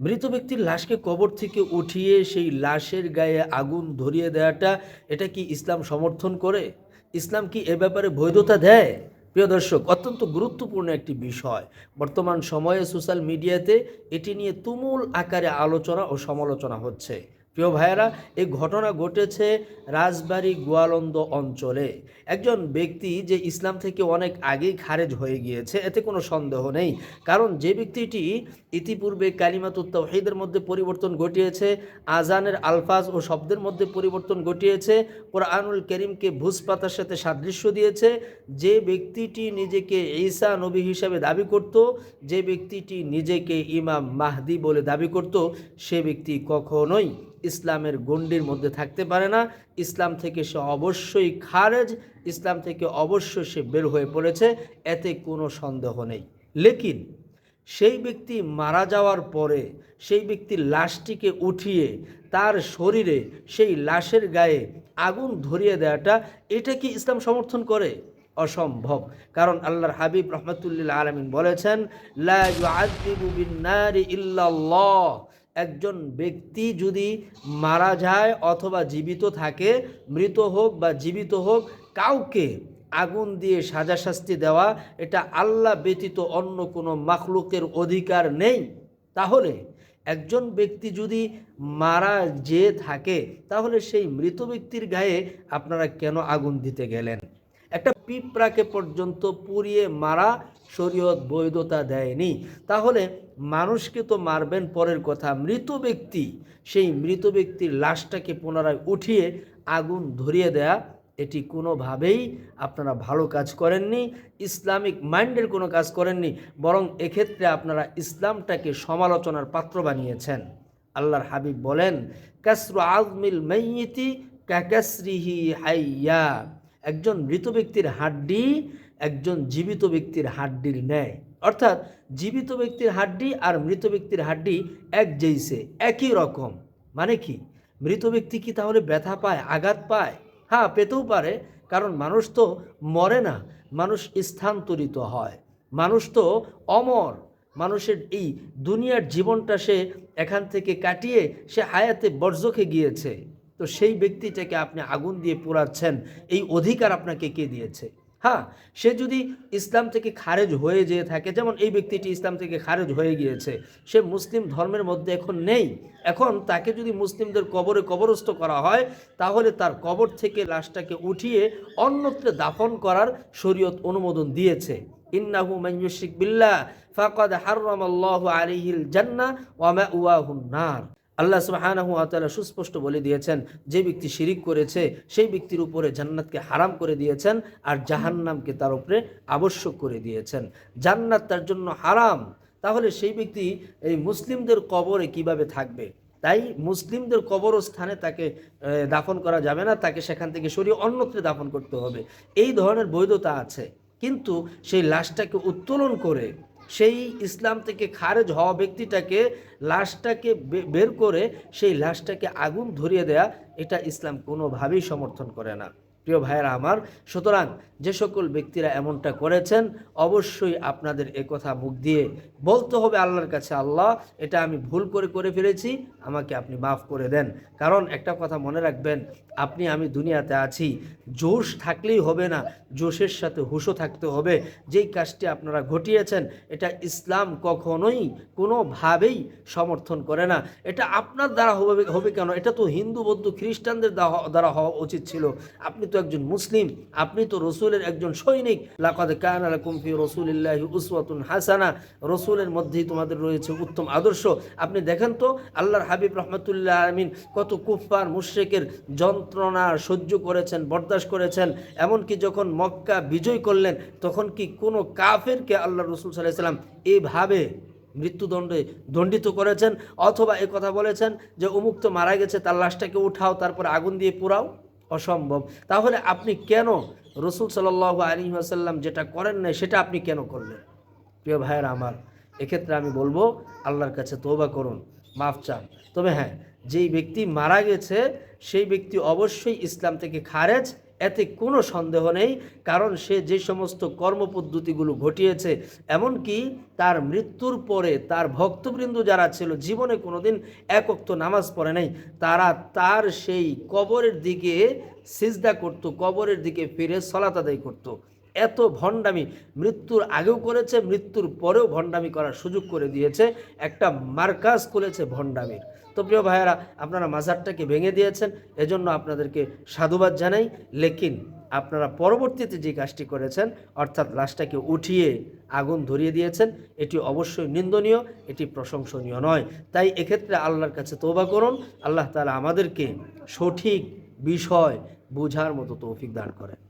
মৃত ব্যক্তির লাশকে কবর থেকে উঠিয়ে সেই লাশের গায়ে আগুন ধরিয়ে দেওয়াটা এটা কি ইসলাম সমর্থন করে? ইসলাম কি এ ব্যাপারে বৈধতা দেয়? প্রিয় দর্শক, অত্যন্ত গুরুত্বপূর্ণ একটি বিষয়। বর্তমান সময়ে সোশ্যাল মিডিয়াতে এটি নিয়ে তুমুল আকারে আলোচনা ও সমালোচনা হচ্ছে। প্রিয় ভাইয়েরা, এই ঘটনা ঘটেছে রাজবাড়ী গোয়ালন্দ অঞ্চলে। একজন ব্যক্তি যে ইসলাম থেকে অনেক আগেই খারেজ হয়ে গিয়েছে, এতে কোনো সন্দেহ নেই। কারণ যে ব্যক্তিটি ইতিপূর্বে কালিমাতুত তাওহীদের মধ্যে পরিবর্তন ঘটিয়েছে আজানের আলফাজ ও শব্দের মধ্যে পরিবর্তন ঘটিয়েছে, কোরআনুল করিমকে ভুজপাতার সাথে সাদৃশ্য দিয়েছে। যে ব্যক্তিটি নিজেকে ঈসা নবী হিসাবে দাবি করত, যে ব্যক্তিটি নিজেকে ইমাম মাহদি বলে দাবি করত, সে ব্যক্তি কখনোই ইসলামের গণ্ডির মধ্যে থাকতে পারে না। ইসলাম থেকে সে অবশ্যই খারেজ, ইসলাম থেকে অবশ্যই সে বের হয়ে পড়েছে, এতে কোনো সন্দেহ নেই। লেকিন সেই ব্যক্তি মারা যাওয়ার পরে, সেই ব্যক্তির লাশটিকে উঠিয়ে তার শরীরে সেই লাশের গায়ে আগুন ধরিয়ে দেওয়াটা এটা কি ইসলাম সমর্থন করে? অসম্ভব। কারণ আল্লাহর হাবিব রহমতুল্লাহ আলমিন বলেছেন একজন ব্যক্তি যদি মারা যায় অথবা জীবিত থাকে, মৃত হোক বা জীবিত হোক, কাউকে আগুন দিয়ে সাজা শাস্তি দেওয়া, এটা আল্লাহ ব্যতীত অন্য কোনো মাখলুকের অধিকার নেই। তাহলে একজন ব্যক্তি যদি মারা যে থাকে, তাহলে সেই মৃত ব্যক্তির গায়ে আপনারা কেন আগুন দিতে গেলেন? একটা পিঁপড়াকে পর্যন্ত পুড়িয়ে মারা শরীয়ত বৈধতা দেয়নি। তাহলে মানুষকে তো মারবেন পরের কথা। মৃত ব্যক্তি, সেই মৃত ব্যক্তির লাশটাকে পুনরায় উঠিয়ে আগুন ধরিয়ে দেয়া, এটি কোনোভাবেই আপনারা ভালো কাজ করেননি, ইসলামিক মাইন্ডের কোনো কাজ করেননি, বরং এক্ষেত্রে আপনারা ইসলামটাকে সমালোচনার পাত্র বানিয়েছেন। আল্লাহর হাবিব বলেন, কাসরু আজমিল মাইয়িতি কাকাসরিহি হাইয়া। একজন মৃত ব্যক্তির হাড্ডি একজন জীবিত ব্যক্তির হাড্ডির ন্যায়। অর্থাৎ জীবিত ব্যক্তির হাড্ডি আর মৃত ব্যক্তির হাড্ডি এক যেইসে একই রকম। মানে কি? মৃত ব্যক্তি কি তাহলে ব্যথা পায়, আঘাত পায়? হ্যাঁ পেতেও পারে, কারণ মানুষ তো মরে না, মানুষ স্থানান্তরিত হয়। মানুষ তো অমর, মানুষের এই দুনিয়ার জীবনটা সে এখান থেকে কাটিয়ে সে হায়াতে বর্জকে গিয়েছে। তো সেই ব্যক্তিটাকে আপনি আগুন দিয়ে পোড়াচ্ছেন, এই অধিকার আপনাকে কে দিয়েছে? হ্যাঁ সে যদি ইসলাম থেকে খারেজ হয়ে যেয়ে থাকে, যেমন এই ব্যক্তিটি ইসলাম থেকে খারেজ হয়ে গিয়েছে, সে মুসলিম ধর্মের মধ্যে এখন নেই, এখন তাকে যদি মুসলিমদের কবরে কবরস্থ করা হয়, তাহলে তার কবর থেকে লাশটাকে উঠিয়ে অন্যত্র দাফন করার শরীয়ত অনুমোদন দিয়েছে। ইন্নাহু মাইয়ুশিক বিল্লাহ, ফাকাদ হাররামাল্লাহু আলাইহিল জান্নাহ ওয়া মাওয়াহুন নার। আল্লাহ সুবহানাহু তাআলা সুস্পষ্ট বলে দিয়েছেন, যে ব্যক্তি শিরিক করেছে, সেই ব্যক্তির উপরে জান্নাতকে হারাম করে দিয়েছেন আর জাহান্নামকে তার উপরে আবশ্যক করে দিয়েছেন। জান্নাত তার জন্য হারাম। তাহলে সেই ব্যক্তি এই মুসলিমদের কবরে কীভাবে থাকবে? তাই মুসলিমদের কবরস্থানে তাকে দাফন করা যাবে না, তাকে সেখান থেকে সরিয়ে অন্যত্রে দাফন করতে হবে। এই ধরনের বৈধতা আছে। কিন্তু সেই লাশটাকে উত্তোলন করে সেই ইসলাম থেকে খারেজ হওয়া ব্যক্তিটাকে লাশটাকে বের করে সেই লাশটাকে আগুন ধরিয়ে দেয়া, এটা ইসলাম কোনোভাবেই সমর্থন করে না। প্রিয় ভাইয়েরা আমার, সুতরাং যে সকল ব্যক্তিরা এমনটা করেছেন, অবশ্যই আপনাদের কথা মুখ দিয়ে বলতে হবে আল্লাহর কাছে, আল্লাহ, এটা আমি ভুল করে করে ফেলেছি, আমাকে আপনি মাফ করে দেন। কারণ একটা কথা মনে রাখবেন, আপনি, আমি দুনিয়াতে আছি, জোশ থাকলেই হবে না, জোশের সাথে হুশো থাকতে হবে। যেই কাজটি আপনারা ঘটিয়েছেন, এটা ইসলাম কখনোই কোনোভাবেই সমর্থন করে না। এটা আপনার দ্বারা হবে হবে কেন? এটা তো হিন্দু, বৌদ্ধ, খ্রিস্টানদের দ্বারা- হওয়া উচিত ছিল। আপনি তো একজন মুসলিম, আপনি তো রসুলের একজন সৈনিক, লাকাদ কান আলাকুম ফি রসুলিল্লাহি উসওয়াতুন হাসানা। রসুলের মধ্যেই তোমাদের রয়েছে উত্তম আদর্শ। আপনি দেখেন তো, আল্লাহর হাবিব রহমতুল্লাহ আমিন কত কুফফার, মুশরিকের যন্ত্রণা সহ্য করেছেন, বরদাস্ত করেছেন। এমনকি যখন মক্কা বিজয় করলেন, তখন কি কোনো কাফেরকে আল্লাহ রসুল সাল্লাহ সাল্লাম এইভাবে মৃত্যুদণ্ডে দণ্ডিত করেছেন? অথবা এ কথা বলেছেন যে, অমুক তো মারা গেছে, তার লাশটাকে উঠাও, তারপর আগুন দিয়ে পোড়াও। অসম্ভব। তাহলে আপনি কেন রসুল সাল্লাহ আলী আসাল্লাম যেটা করেন নাই, সেটা আপনি কেন করলেন? প্রিয় ভাইয়ের আমার, এক্ষেত্রে আমি বলব, আল্লাহর কাছে তোবা করুন, মাফ চান। তবে হ্যাঁ যেই ব্যক্তি মারা গেছে, সেই ব্যক্তি অবশ্যই ইসলাম থেকে খারেজ এতে কোনো সন্দেহ নেই, কারণ সে যে সমস্ত কর্মপদ্ধতিগুলো ঘটিয়েছে, এমনকি তার মৃত্যুর পরে তার ভক্তবৃন্দ যারা ছিল, জীবনে কোনোদিন একক্ত নামাজ পড়ে নাই, তারা তার সেই কবরের দিকে সিজদা করত, কবরের দিকে ফিরে সলাত আদায় করত। এত ভণ্ডামি, মৃত্যুর আগেও করেছে, মৃত্যুর পরেও ভণ্ডামি করার সুযোগ করে দিয়েছে। একটা মার্কাজ খুলেছে ভণ্ডামির। তো প্রিয় ভাইয়েরা, আপনারা মাজারটাকে ভেঙে দিয়েছেন, এজন্য আপনাদেরকে সাধুবাদ জানাই। লেকিন আপনারা পরবর্তীতে যে কাজটি করেছেন, অর্থাৎ লাশটাকে উঠিয়ে আগুন ধরিয়ে দিয়েছেন, এটি অবশ্যই নিন্দনীয়, এটি প্রশংসনীয় নয়। তাই এক্ষেত্রে আল্লাহর কাছে তোবা করুন, আল্লাহ তালা আমাদেরকে সঠিক বিষয় বোঝার মতো তৌফিক দান করেন।